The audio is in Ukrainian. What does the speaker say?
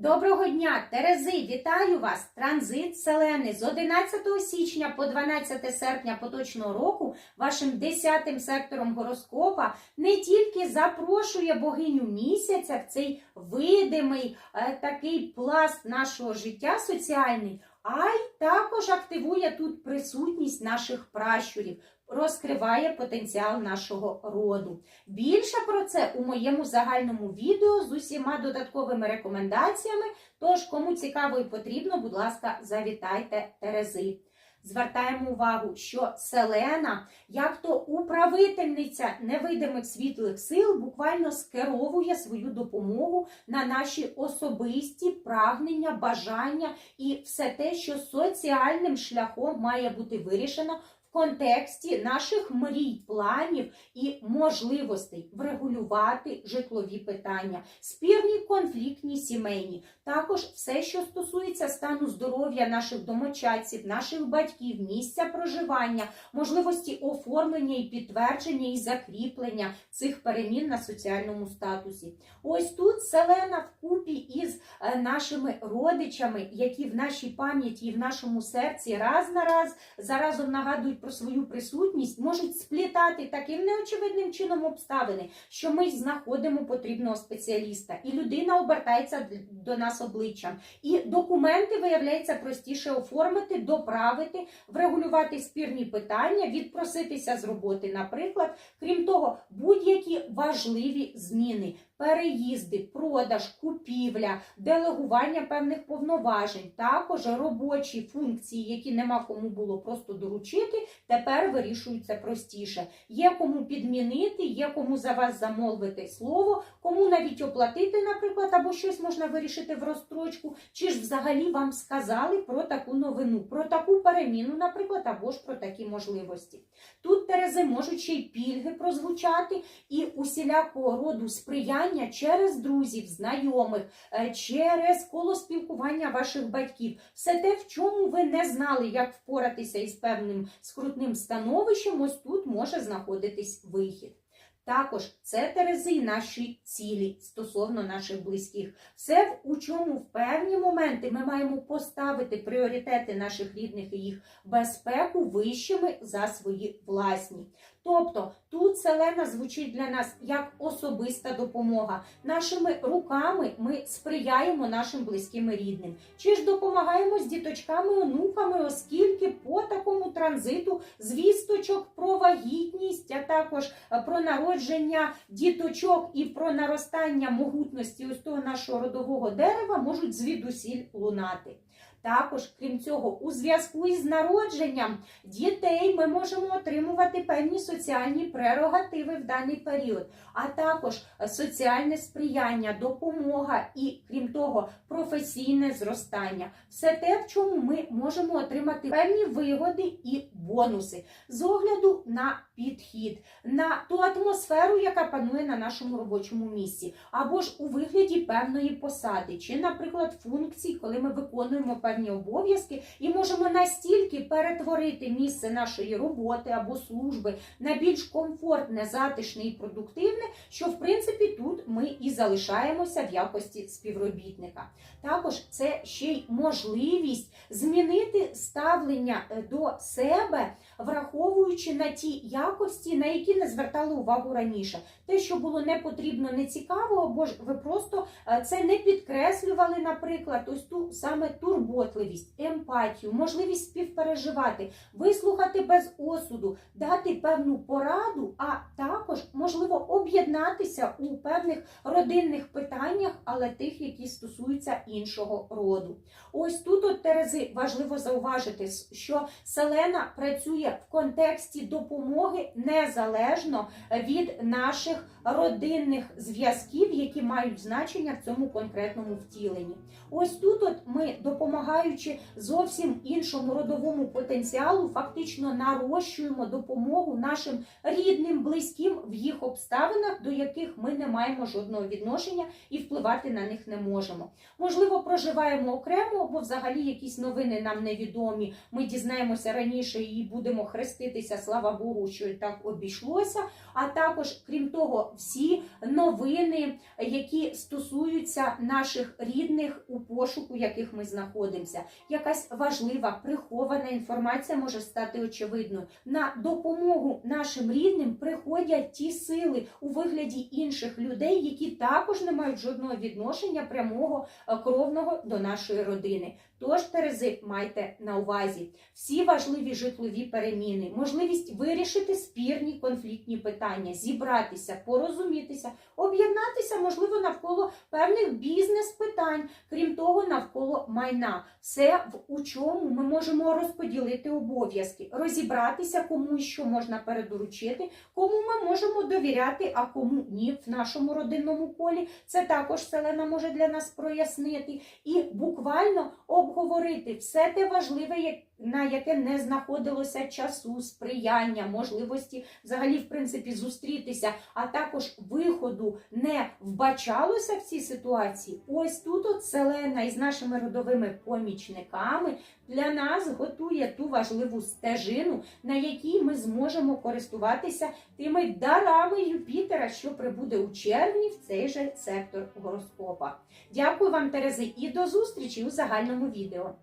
Доброго дня, Терези! Вітаю вас! Транзит Селени з 11 січня по 12 серпня поточного року вашим 10 сектором гороскопа не тільки запрошує богиню місяця в цей видимий е, такий пласт нашого життя соціальний, а й також активує тут присутність наших пращурів, розкриває потенціал нашого роду. Більше про це у моєму загальному відео з усіма додатковими рекомендаціями. Тож, кому цікаво і потрібно, будь ласка, завітайте Терези. Звертаємо увагу, що Селена, як то управительниця невидимих світлих сил, буквально скеровує свою допомогу на наші особисті прагнення, бажання і все те, що соціальним шляхом має бути вирішено контексті наших мрій, планів і можливостей врегулювати житлові питання, спірні, конфліктні, сімейні. Також все, що стосується стану здоров'я наших домочадців, наших батьків, місця проживання, можливості оформлення і підтвердження і закріплення цих перемін на соціальному статусі. Ось тут Селена вкупі із е, нашими родичами, які в нашій пам'яті і в нашому серці раз на раз заразом нагадують про свою присутність, можуть сплітати таким неочевидним чином обставини, що ми знаходимо потрібного спеціаліста, і людина обертається до нас обличчям. І документи виявляється простіше оформити, доправити, врегулювати спірні питання, відпроситися з роботи, наприклад. Крім того, будь-які важливі зміни. Переїзди, продаж, купівля, делегування певних повноважень, також робочі функції, які нема кому було просто доручити, тепер вирішуються простіше. Є кому підмінити, є кому за вас замовити слово, кому навіть оплатити, наприклад, або щось можна вирішити в розстрочку, чи ж взагалі вам сказали про таку новину, про таку переміну, наприклад, або ж про такі можливості. Тут Терези можуть ще й пільги прозвучати і усілякого роду сприяння через друзів, знайомих, е, через коло спілкування ваших батьків. Все те, в чому ви не знали, як впоратися із певним скрутним становищем, ось тут може знаходитись вихід. Також це терези наші цілі стосовно наших близьких. Все, у чому в певні моменти ми маємо поставити пріоритети наших рідних і їх безпеку вищими за свої власні. Тобто тут селена звучить для нас як особиста допомога. Нашими руками ми сприяємо нашим близьким і рідним. Чи ж допомагаємо з діточками, онуками, оскільки по такому транзиту звісточок про вагітність, а також е, про народження діточок і про наростання могутності ось того нашого родового дерева можуть звідусіль лунати. Також, крім цього, у зв'язку із народженням дітей ми можемо отримувати певні соціальні прерогативи в даний період, а також соціальне сприяння, допомога і, крім того, професійне зростання. Все те, в чому ми можемо отримати певні вигоди і бонуси з огляду на підхід, на ту атмосферу, яка панує на нашому робочому місці, або ж у вигляді певної посади, чи, наприклад, функцій, коли ми виконуємо певні обов'язки і можемо настільки перетворити місце нашої роботи або служби на більш комфортне, затишне і продуктивне, що в принципі тут ми і залишаємося в якості співробітника. Також це ще й можливість змінити ставлення е, до себе, враховуючи на ті якості, на які не звертали увагу раніше. Те, що було не потрібно, не цікаво, або ж ви просто е, це не підкреслювали, наприклад, ось ту саме турботливість, емпатію, можливість співпереживати, вислухати без осуду, дати певну пораду, а також можливо об'єднатися у певних родинних питаннях, але тих, які стосуються іншого роду. Ось тут от Терези важливо зауважити, що Селена працює в контексті допомоги незалежно від наших родинних зв'язків, які мають значення в цьому конкретному втіленні. Ось тут от ми допомагаємо допомагаючи зовсім іншому родовому потенціалу, фактично нарощуємо допомогу нашим рідним, близьким в їх обставинах, до яких ми не маємо жодного відношення і впливати на них не можемо. Можливо, проживаємо окремо, або взагалі якісь новини нам невідомі. Ми дізнаємося раніше і будемо хреститися. Слава Богу, що так обійшлося. А також, крім того, всі новини, які стосуються наших рідних у пошуку, яких ми знаходимося. Якась важлива прихована інформація може стати очевидною. На допомогу нашим рідним приходять ті сили у вигляді інших людей, які також не мають жодного відношення прямого е, кровного до нашої родини. Тож, Терези, майте на увазі всі важливі житлові переміни, можливість вирішити спірні конфліктні питання, зібратися, порозумітися, об'єднатися, можливо, навколо певних бізнес-питань, крім того, навколо майна. Все в у чому ми можемо розподілити обов'язки, розібратися, кому і що можна передоручити, кому ми можемо довіряти, а кому ні в нашому родинному колі. Це також Селена може для нас прояснити. І буквально обговорити все те важливе, на яке не знаходилося часу, сприяння, можливості взагалі, в принципі, зустрітися, а також виходу не вбачалося в цій ситуації. Ось тут от Селена із нашими родовими помічниками для нас готує ту важливу стежину, на якій ми зможемо користуватися тими дарами Юпітера, що прибуде у червні в цей же сектор гороскопа. Дякую вам, Терези, і до зустрічі у загальному відео.